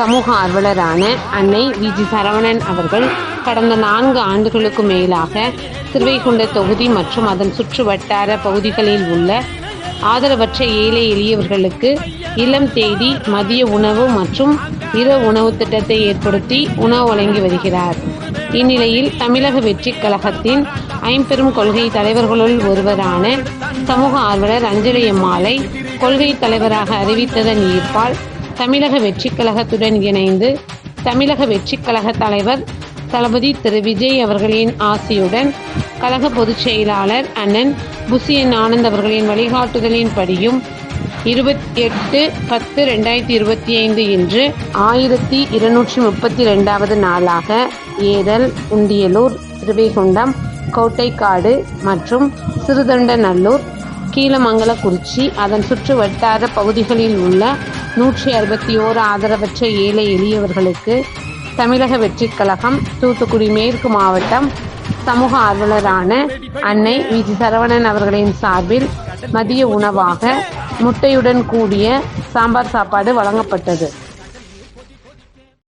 சமூக ஆர்வலரான அன்னை விஜி சரவணன் அவர்கள் கடந்த நான்கு ஆண்டுகளுக்கு மேலாக திருவைகுண்ட தொகுதி மற்றும் அதன் சுற்று வட்டார பகுதிகளில் உள்ள ஆதரவற்ற ஏழை எளியவர்களுக்கு இளம் தேதி மதிய உணவு மற்றும் இரவு உணவு திட்டத்தை ஏற்படுத்தி உணவு வழங்கி வருகிறார். இந்நிலையில் தமிழக வெற்றிக் கழகத்தின் ஐம்பெரும் கொள்கை தலைவர்களுள் ஒருவரான சமூக ஆர்வலர் அஞ்சலி அம்மாளை கொள்கை தலைவராக அறிவித்ததன் ஈர்ப்பால் தமிழக வெற்றிக் கழகத்துடன் இணைந்து தமிழக வெற்றிக் கழக தலைவர் தளபதி திரு விஜய் அவர்களின் ஆசியுடன் கழக பொதுச் செயலாளர் அண்ணன் புசியன் ஆனந்த் அவர்களின் வழிகாட்டுதலின்படியும் இருபத்தி எட்டு பத்து ரெண்டாயிரத்தி இருபத்தி ஐந்து இன்று ஆயிரத்தி இருநூற்றி முப்பத்தி ரெண்டாவது நாளாக ஏரல் உண்டியலூர் திருவைகுண்டம் கோட்டைக்காடு மற்றும் சிறுதொண்டநல்லூர் கீழமங்கலக்குறிச்சி அதன் சுற்று வட்டார பகுதிகளில் உள்ள நூற்றி அறுபத்தி ஓரு ஆதரவற்ற ஏழை எளியவர்களுக்கு தமிழக வெற்றிக் கழகம் தூத்துக்குடி மேற்கு மாவட்டம் சமூக ஆர்வலரான அன்னை விஜி சரவணன் அவர்களின் சார்பில் மதிய உணவாக முட்டையுடன் கூடிய சாம்பார் சாப்பாடு வழங்கப்பட்டது.